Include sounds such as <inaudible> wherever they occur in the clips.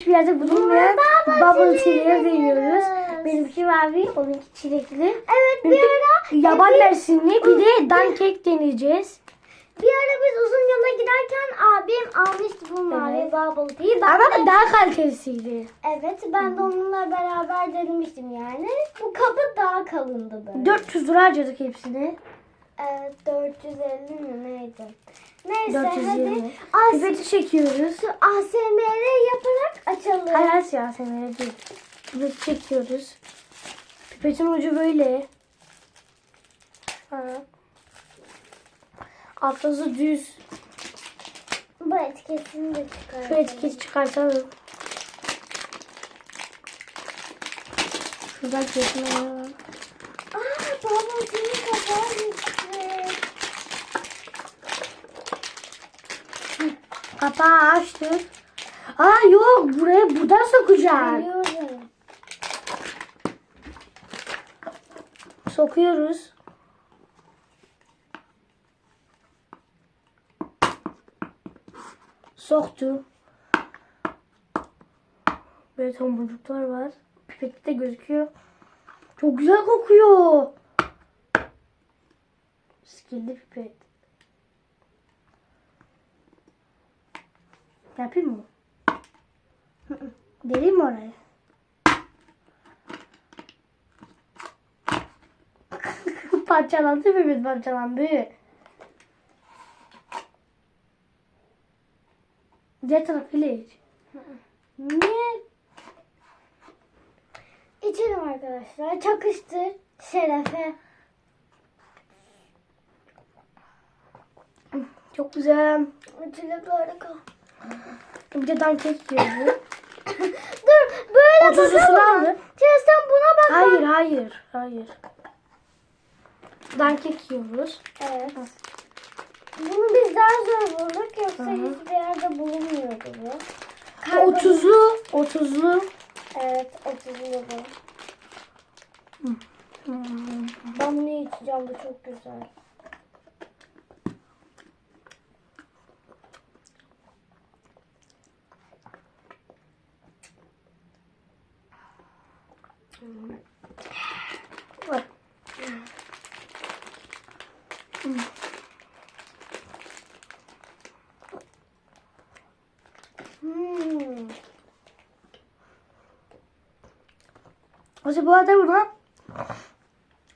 hiçbir yerde bulunmayan Bubble bubble tea tea'leri deniyoruz. Benimki mavi, onunki çilekli. Evet bir Benimki ara yaban bir- mersinli bir de dankek deneyeceğiz. Bir ara biz uzun yola giderken abim almıştı bu mavi Evet. bubble tea'yi. Ama de, daha kalitelisiydi. evet ben de onunla beraber denemiştim yani. Bu kabı daha kalındı böyle. 400 lira harcadık hepsini. Evet 450 mi neydi? Neyse 420. hadi Pipeti çekiyoruz. şu ASMR yaparak açalım. Hayal siyasetine değil. Pipeti çekiyoruz. Pipetin ucu böyle. Ha. Arkası düz. Bu etiketini de Şu çıkartalım. etiketi çıkartalım. Şuradan kesmeye var. Aa bubble tea'nin kapağı Kapağı açtık. Aa yok buraya buradan sokacağız. Sokuyoruz. Soktu. Böyle tomurcuklar var. Pipette de gözüküyor. Çok güzel kokuyor. Skilli pipet. Yapayım mı? Deleyim mi orayı? <laughs> parçalandı pipet parçalandı. Diğer tarafıyla iç. Niye? İçelim arkadaşlar. Çakıştır. Şerefe. Çok güzel. Çilek harika. Bir de dankek. <laughs> Dur böyle Otuzlusunu bakalım. aldım. Ya sen buna bak. Hayır hayır hayır. Dankek yiyoruz. Evet. Bunu biz daha zor bulduk. Yoksa Hı hı. hiçbir yerde bulunmuyordu bu. Karbon- Otuzlu. Otuzlu. Evet 30'lu bu. Ben bunu içeceğim. Bu çok güzel. Hmm. Mesela bu arada buna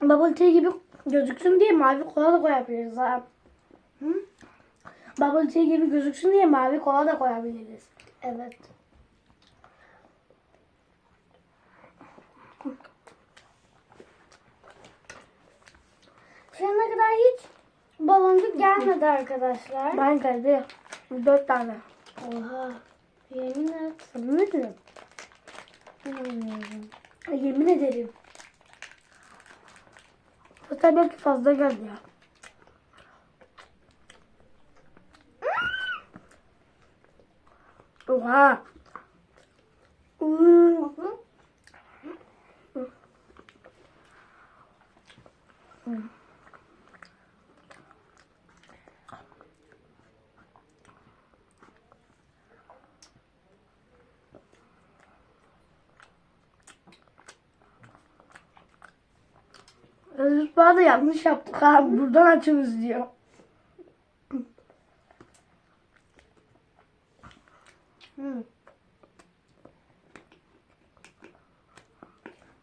bubble tea gibi gözüksün diye mavi kola da koyabiliriz ha. Hı? Bubble tea gibi gözüksün diye mavi kola da koyabiliriz. Evet. Şu ana kadar hiç baloncuk gelmedi arkadaşlar. Ben geldi. Dört tane. Oha. Yemin et. Yemin ederim. İnanmıyorum. Yemin ederim. Hatta belki fazla geldi ya. Oha. Hmm. Özür bana da yanlış yaptık ha. Buradan açınız diyor. Hı.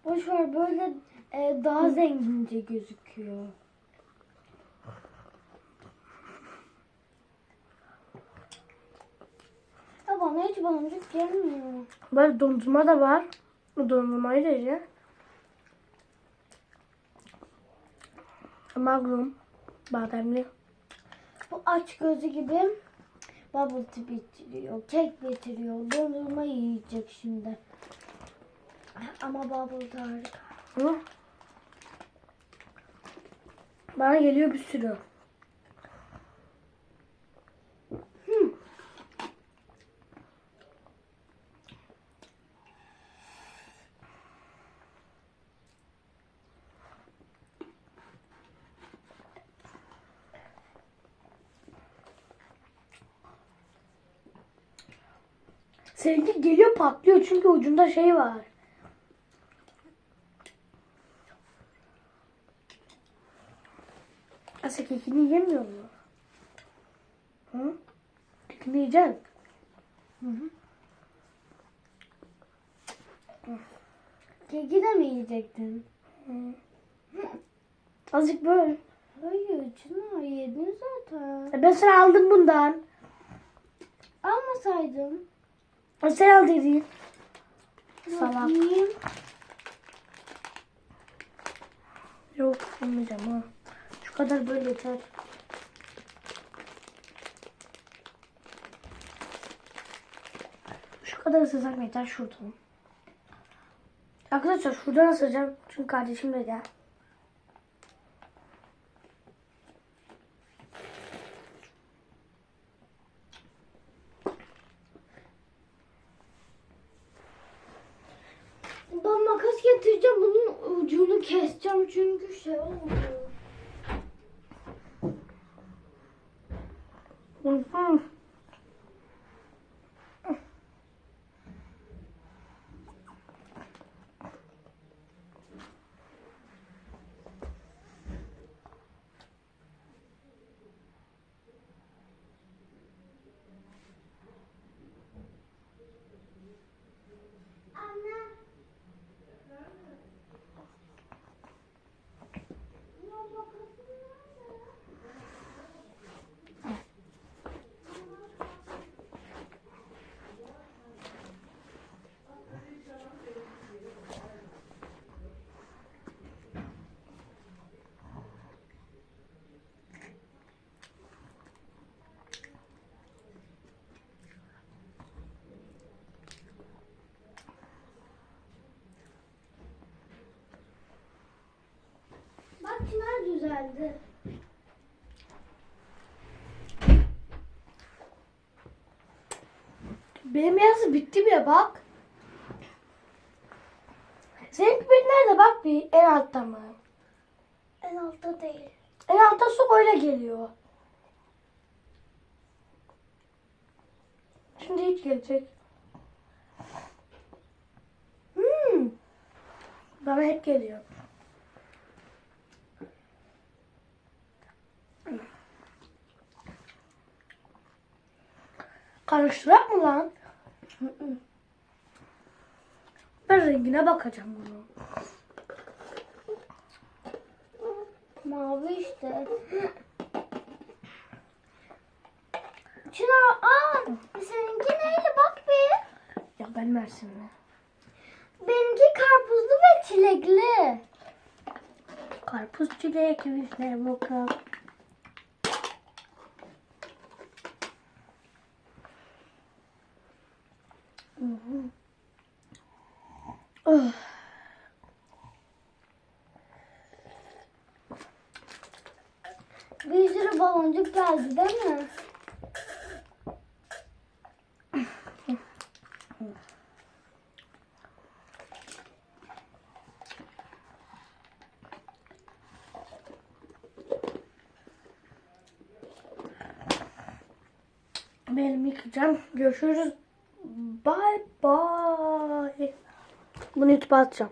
Boş ver böyle e, daha zengince gözüküyor. Ya bana hiç baloncuk gelmiyor. Böyle dondurma da var. Bu dondurmayı da ye. Magnum. Bademli. Bu aç gözü gibi bubble tea bitiriyor, kek bitiriyor, dondurma yiyecek şimdi. Ama bubble tea harika. Hı? Bana geliyor bir sürü. Seninki geliyor patlıyor çünkü ucunda şey var. Asya kekini yemiyor mu? Hı? Kekini yiyeceksin. Keki de mi yiyecektin? Azıcık böyle. Hayır Çınar yedin zaten. E Ben sana aldım bundan. Almasaydım. Sen al dediğin. Salak. Yok yemeyeceğim ha. Şu kadar böyle yeter. Şu kadar ısırsam yeter şuradan. Arkadaşlar şuradan ısıracağım. Çünkü kardeşim de gel. Çünkü şey oldu. Hı hı. Bak Düzeldi. Benim yazı bitti bile bak. Senin bir nerede bak bir en altta mı? En altta değil. En altta su öyle geliyor. Şimdi hiç gelecek. Hmm. Bana hep geliyor. Karıştırak mı lan? Ben rengine bakacağım bunu. Mavi işte. Çınar aa seninki neydi bak bir. Ya ben Mersinli. Benimki karpuzlu ve çilekli. Karpuz çilek vişne moka. Oh. Bir sürü baloncuk geldi değil mi? Benim yıkayacağım. Görüşürüz. Bunu YouTube'a atacağım.